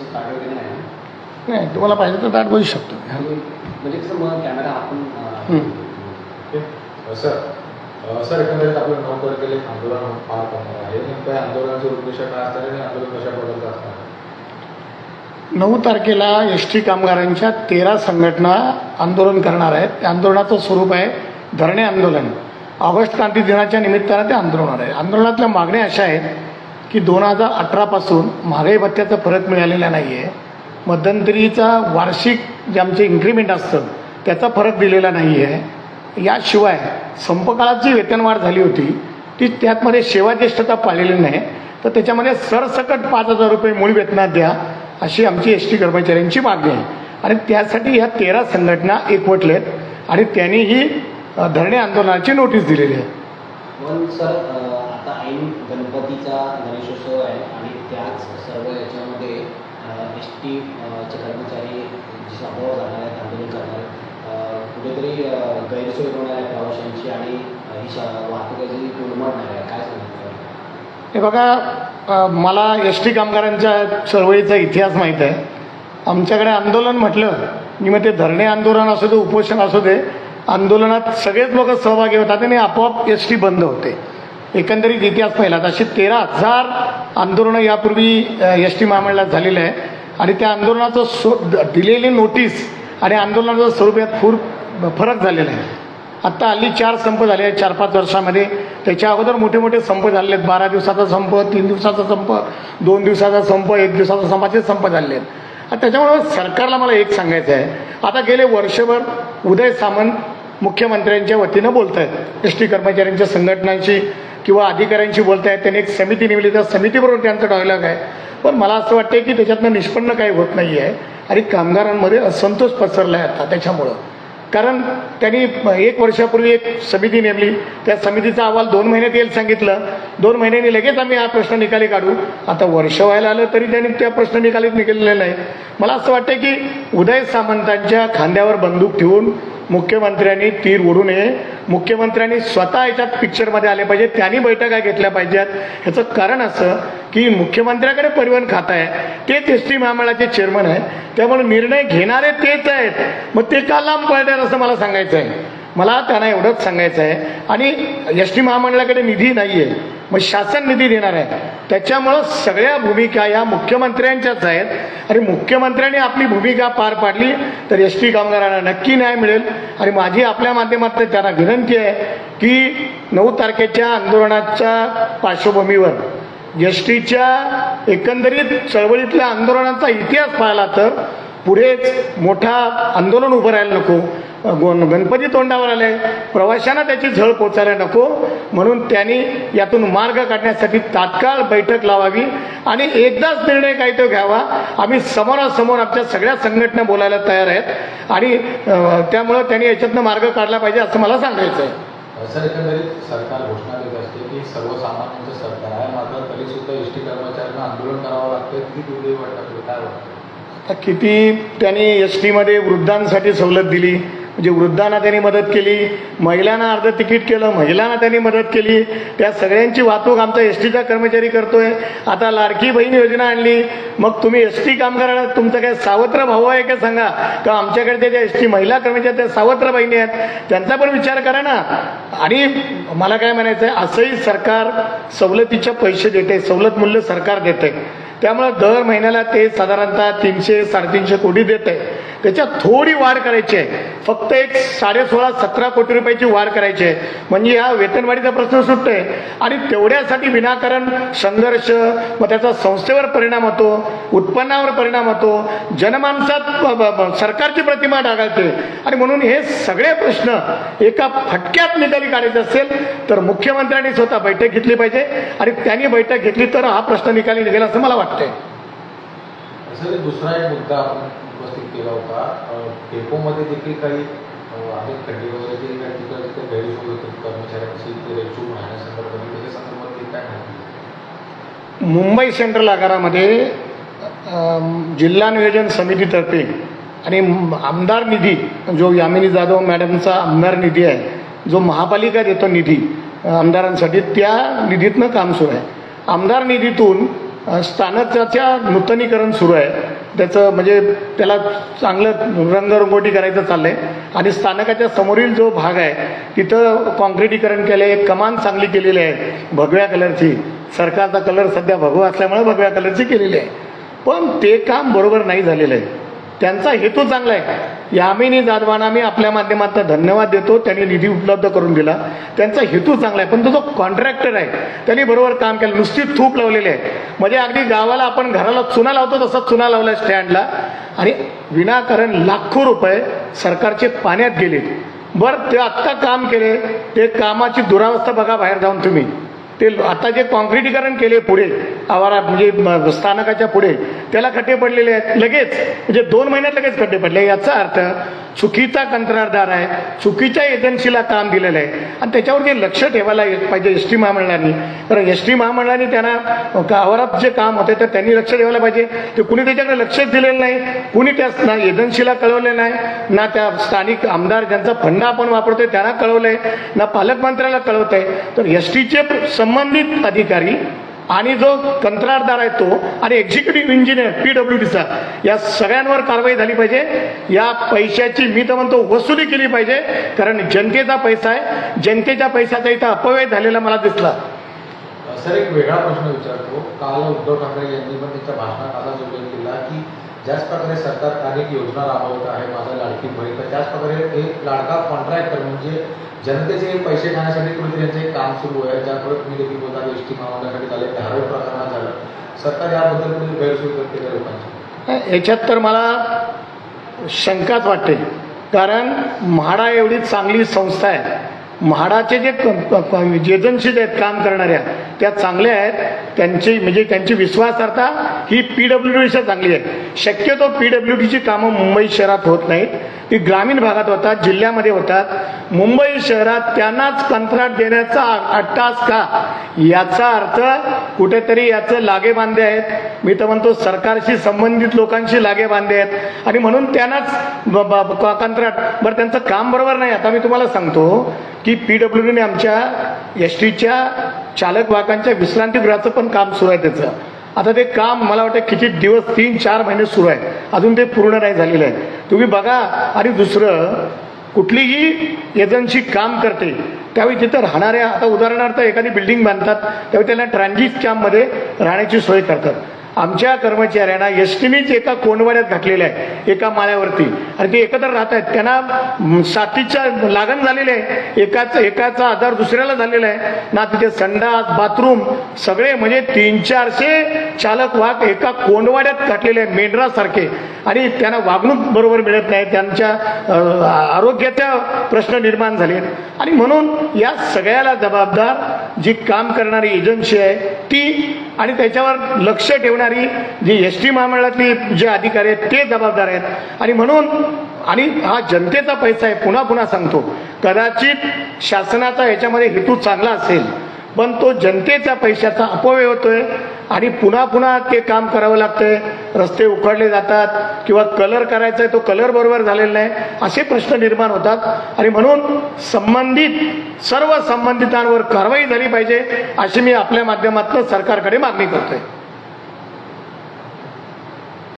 नाही ना? नाही तुम्हाला पाहिजे तर ताट बसू शकतो म्हणजे कसं मग कॅमेरा आपण हम्म. ओके. सर सर एकंदरीत आपलं नऊ तारखेला एक आंदोलन पार पडणार आहे नेमकं आंदोलनाची उद्देश काय असणार आणि आंदोलन कशा प्रकारचं असणार आहे? नऊ तारखेला एस टी कामगारांच्या तेरा संघटना आंदोलन करणार आहेत त्या आंदोलनाचं स्वरूप आहे धरणे आंदोलन ऑगस्ट क्रांती दिनाच्या निमित्तानं ते आंदोलन होणार आहे आंदोलनातल्या मागण्या अशा आहेत की दोन हजार अठरापासून महागाई भत्त्याचा फरक मिळालेला नाही आहे मध्यंतरीचा वार्षिक जे आमचे इन्क्रीमेंट असतं त्याचा फरक दिलेला नाही आहे याशिवाय संपकाळात जी वेतनवाढ झाली होती ती त्यातमध्ये सेवाज्येष्ठता पाळलेली नाही. तर त्याच्यामध्ये सरसकट पाच हजार रुपये मूळ वेतनात द्या अशी आमची एस टी कर्मचाऱ्यांची मागणी आहे. आणि त्यासाठी ह्या तेरा संघटना एकवटलेत आणि त्यांनीही धरणे आंदोलनाची नोटीस दिलेली आहे. सर ऐन गणपतीचा गणेशोत्सव आहे आणि त्याच सर्व याच्यामध्ये एस टी चे कर्मचारी जे जाणार आहेत आंदोलन करणार आहेत कुठेतरी गैरसोय होणार आहे प्रवाशांची आणि ही श- वाहतुकीची कोलमडणार आहे. काय सांगितलं हे बघा मला एस टी कामगारांच्या चळवळीचा इतिहास माहीत आहे. आमच्याकडे आंदोलन म्हटलं की मग ते धरणे आंदोलन असू दे उपोषण असू दे आंदोलनात सगळेच लोक सहभागी होतात आणि आपोआप एस टी बंद होते. एकंदरीत इतिहास पाहिला असे तेरा हजार आंदोलनं यापूर्वी एस टी महामंडळात झालेलं आहे. आणि त्या आंदोलनाचं स्व द- दिलेली नोटीस आणि आंदोलनाचं स्वरूप यात फूर फरक झालेला आहे. आत्ता हल्ली चार संप झाले आहेत चार पाच वर्षामध्ये. त्याच्या अगोदर मोठे मोठे संप झालेले आहेत. बारा दिवसाचा संप तीन दिवसाचा संप दोन दिवसाचा संप एक दिवसाचा संपाचे संप झालेले आहेत. आणि त्याच्यामुळे सरकारला मला एक सांगायचं आहे. आता गेले वर्षभर उदय सामंत मुख्यमंत्र्यांच्या वतीनं बोलत आहेत एस टी कर्मचाऱ्यांच्या संघटनांशी किंवा अधिकाऱ्यांशी बोलत आहेत त्यांनी एक समिती नेमली त्या समितीबरोबर त्यांचं डायलॉग आहे. पण मला असं वाटतं की त्याच्यातनं निष्पन्न काही होत नाही आहे आणि कामगारांमध्ये असंतोष पसरला आहे आता त्याच्यामुळं. कारण त्यांनी एक वर्षापूर्वी एक समिती नेमली. त्या समितीचा अहवाल दोन महिन्यात येईल सांगितलं. दोन महिन्यांनी लगेच आम्ही हा प्रश्न निकाली काढू. आता वर्ष व्हायला आलं तरी त्यांनी त्या प्रश्न निकालीत निघालेला नाही. मला असं वाटतं की उदय सामंतांच्या खांद्यावर बंदूक ठेवून मुख्यमंत्र्यांनी तीर ओढू नये. मुख्यमंत्र्यांनी स्वतः याच्यात पिक्चरमध्ये आले पाहिजे त्यांनी बैठका घेतल्या पाहिजेत. ह्याचं कारण असं की मुख्यमंत्र्याकडे परिवहन खातं आहे. तेच एस टी महामंडळाचे चेअरमन आहे. त्यामुळे निर्णय घेणारे तेच आहेत. मग ते का लांब पळतात असं मला सांगायचं आहे मला त्यांना एवढंच सांगायचं आहे. आणि एस टी महामंडळाकडे निधी नाही आहे मग शासन निधी देणार आहे. त्याच्यामुळं सगळ्या भूमिका या मुख्यमंत्र्यांच्याच आहेत. आणि मुख्यमंत्र्यांनी आपली भूमिका पार पाडली तर एस टी कामगारांना नक्की न्याय मिळेल. आणि माझी आपल्या माध्यमातून त्यांना विनंती आहे की नऊ तारखेच्या आंदोलनाच्या पार्श्वभूमीवर एस टीच्या एकंदरीत चळवळीतल्या आंदोलनाचा इतिहास पाहिला तर पुढेच मोठा आंदोलन उभं राहायला नको. गणपती तोंडावर आले. प्रवाशांना त्याची झळ पोचायला नको. म्हणून त्यांनी यातून मार्ग काढण्यासाठी तात्काळ बैठक लावावी आणि एकदाच निर्णय काय तो घ्यावा. आम्ही समोरासमोर आमच्या सगळ्या संघटना बोलायला तयार आहेत. आणि त्यामुळं त्यांनी याच्यातनं मार्ग काढला पाहिजे असं मला सांगायचं आहे. अ, सर एकंदरीत सरकार घोषणा देत असते की सर्वसामान्यांचं सरकार आहे. मात्र तरी सुद्धा एस टी कर्मचाऱ्यांना आंदोलन करावं लागतं किती दुर्दैव वाटतं? आपल्याला? काय वाटतं? आता किती त्यांनी एस टीमध्ये वृद्धांसाठी सवलत दिली. म्हणजे वृद्धांना त्यांनी मदत केली महिलांना अर्ध तिकीट केलं महिलांना त्यांनी मदत केली. त्या सगळ्यांची वाहतूक आमचा एस टीचा कर्मचारी करतोय. आता लाडकी बहीण योजना आणली. मग तुम्ही एस टी कामगारांना तुमचं काय सावत्र भाऊ आहे का सांगा? का आमच्याकडे ज्या एस टी महिला कर्मचारी त्या सावत्र बहिणी आहेत? त्यांचा पण विचार करा ना. आणि मला काय म्हणायचं आहे असंही सरकार सवलतीच्या पैसे देते सवलत मूल्य सरकार देते. त्यामुळं दर महिन्याला ते साधारणतः तीनशे साडेतीनशे कोटी देत. आहे त्याच्यात थोडी वाढ करायची आहे. फक्त एक साडेसोळा सतरा कोटी रुपयाची वाढ करायची आहे. म्हणजे हा वेतनवाढीचा प्रश्न सुटतोय. आणि तेवढ्यासाठी विनाकारण संघर्ष मग त्याचा संस्थेवर परिणाम होतो उत्पन्नावर परिणाम होतो. जनमानसात सरकारची प्रतिमा डागाळते आणि म्हणून हे सगळे प्रश्न एका फटक्यात निकाली काढायचे असेल तर मुख्यमंत्र्यांनी स्वतः बैठक घेतली पाहिजे. आणि त्यांनी बैठक घेतली तर हा प्रश्न निकाली निघेल असं मला वाटतंय. दुसरा एक मुद्दा उपस्थित केला होता. डेपोमध्ये देखील काही अ, आहेत खड्डे वगैरे ते काही तिकडे तिथे गैरसोय होते. कर्मचाऱ्यांची ते रेचून राहण्यासंदर्भात त्याच्या संदर्भात ते काय माहिती? मुंबई सेंट्रल आगारामध्ये जिल्हा नियोजन समितीतर्फे आणि आमदार निधी जो यामिनी जाधव मॅडमचा आमदार निधी आहे जो महापालिका देतो निधी आमदारांसाठी त्या निधीतनं काम सुरू आहे. आमदार निधीतून स्थानकाच्या नूतनीकरण सुरू आहे. त्याचं म्हणजे त्याला चांगलं रंगरंगोटी करायचं चाललं आहे आणि स्थानकाच्या समोरील जो भाग आहे तिथं कॉन्क्रिटीकरण केलं आहे कमान चांगली केलेली आहे भगव्या कलरची. सरकारचा कलर सध्या भगवा असल्यामुळे भगव्या कलरची केलेली आहे. पण ते काम बरोबर नाही झालेलं आहे. त्यांचा हेतू चांगला आहे. यामिनी जाधवांना मी आपल्या माध्यमातून धन्यवाद देतो. त्यांनी निधी उपलब्ध करून दिला. त्यांचा हेतू चांगला आहे. पण तो जो कॉन्ट्रॅक्टर आहे त्यांनी बरोबर काम केलं. नुसती थूप लावलेली आहे. म्हणजे अगदी गावाला आपण घराला चुना लावतो तसा चुना लावला स्टँडला. आणि विनाकारण लाखो रुपये सरकारचे पाण्यात गेले. बरं ते आत्ता काम केले. ते कामाची दुरावस्था बघा बाहेर जाऊन तुम्ही. ते आता जे कॉन्क्रिटीकरण केले पुढे आवारा म्हणजे स्थानकाच्या पुढे त्याला खड्डे पडलेले आहेत. लगेच म्हणजे दोन महिन्यात लगेच खड्डे पडले. याचा अर्थ चुकीचा कंत्राटदार आहे चुकीच्या एजन्सीला काम दिलेलं आहे. आणि त्याच्यावरती लक्ष ठेवायला पाहिजे एस टी महामंडळाने. कारण एस टी महामंडळाने त्यांना का- जे काम होते तर त्यांनी लक्ष ठेवायला पाहिजे. ते कुणी त्याच्याकडे लक्षच दिलेलं नाही कुणी त्या ना एजन्सीला कळवलं नाही ना त्या स्थानिक आमदार ज्यांचा फंड आपण वापरतोय त्यांना कळवलंय ना पालकमंत्र्याला कळवत आहे तर एस टीचे संबंधित अधिकारी आणि जो कंत्राटदार आहे तो आणि एक्झिक्युटिव्ह इंजिनियर पी डब्ल्यू डीचा या सगळ्यांवर कारवाई झाली पाहिजे. या पैशाची मी तर म्हणतो वसुली केली पाहिजे. कारण जनतेचा पैसा आहे. जनतेच्या पैशाचा इथं अपव्यय झालेला मला दिसला. सर एक वेगळा प्रश्न विचारतो. काल उद्धव ठाकरे यांनी पण त्यांच्या भाषणात आलाच उल्लेख केला की ज्याच प्रकारे सरकार अनेक योजना राबवत आहे माझा लाडकी बहीण तर त्याच प्रकारे एक लाडका कॉन्ट्रॅक्टर म्हणजे जनतेचे पैसे खाण्यासाठी कुठेतरी यांचं एक काम सुरू आहे. ज्यामुळे तुम्ही देखील बोलता एस टी महामंडळासाठी झाले धारावी प्रकरणात झालं. सरकार याबद्दल कुठे गैरसोय करते का लोकांची. याच्यात तर मला शंकाच वाटते. कारण म्हाडा एवढी चांगली संस्था आहे. म्हाडाचे जे एजन्सीज आहेत काम करणाऱ्या त्या चांगल्या आहेत. त्यांची म्हणजे त्यांची विश्वासार्हता ही पी डीच्या चांगली आहे शक्यतो पी डब्ल्यू डीची कामं मुंबई शहरात होत नाहीत. ती ग्रामीण भागात होतात जिल्ह्यामध्ये होतात. मुंबई शहरात त्यांनाच कंत्राट देण्याचा अट्टास का? याचा अर्थ कुठेतरी याचं लागे बांधे आहेत. मी तर म्हणतो सरकारशी संबंधित लोकांशी लागे बांधे आहेत. आणि म्हणून त्यांनाच ब- कंत्राट. बरं त्यांचं काम बरोबर नाही. आता मी तुम्हाला सांगतो की पी डब्ल्यू डीने आमच्या एस टीच्या चालक वाहकांच्या विश्रांतीगृहाचं पण काम सुरू आहे त्याचं. आता ते काम मला वाटतं किती दिवस तीन चार महिने सुरू आहे अजून ते पूर्ण नाही झालेलं आहे. तुम्ही बघा आणि दुसरं कुठलीही एजन्सी काम करते त्यावेळी तिथं राहणाऱ्या आता उदाहरणार्थ एखादी बिल्डिंग बांधतात त्यावेळी त्यांना ट्रान्झिट कॅम्पमध्ये राहण्याची सोय करतात. आमच्या कर्मचाऱ्यांना एसटीनेच एका कोंडवाड्यात घातलेलं आहे एका माळ्यावरती. आणि ते एकत्र राहत आहेत. त्यांना साथीच्या लागण झालेले आहे. एकाच एकाचा आजार दुसऱ्याला झालेला आहे. ना तिथे संडास बाथरूम सगळे म्हणजे तीन चारशे चालक वाघ एका कोंडवाड्यात घातलेले आहे मेंढरासारखे. आणि त्यांना वागणूक बरोबर मिळत नाही. त्यांच्या आरोग्याचा आरोग्याच्या प्रश्न निर्माण झाले आहेत. आणि म्हणून या सगळ्याला जबाबदार जी काम करणारी एजन्सी आहे ती आणि त्याच्यावर लक्ष ठेवणारी जी एस टी महामंडळातली जे अधिकारी आहेत ते जबाबदार आहेत. आणि म्हणून आणि हा जनतेचा पैसा आहे पुन्हा पुन्हा सांगतो कदाचित शासनाचा याच्यामध्ये हेतू चांगला असेल पण तो जनतेच्या पैशाचा अपव्यय होतोय. आणि पुन्हा पुन्हा ते काम करावं लागतंय. रस्ते उखडले जातात किंवा कलर करायचा आहे तो कलर बरोबर झालेला नाही असे प्रश्न निर्माण होतात. आणि म्हणून संबंधित सर्व संबंधितांवर कारवाई झाली पाहिजे अशी मी आपल्या माध्यमातून सरकारकडे मागणी करतोय.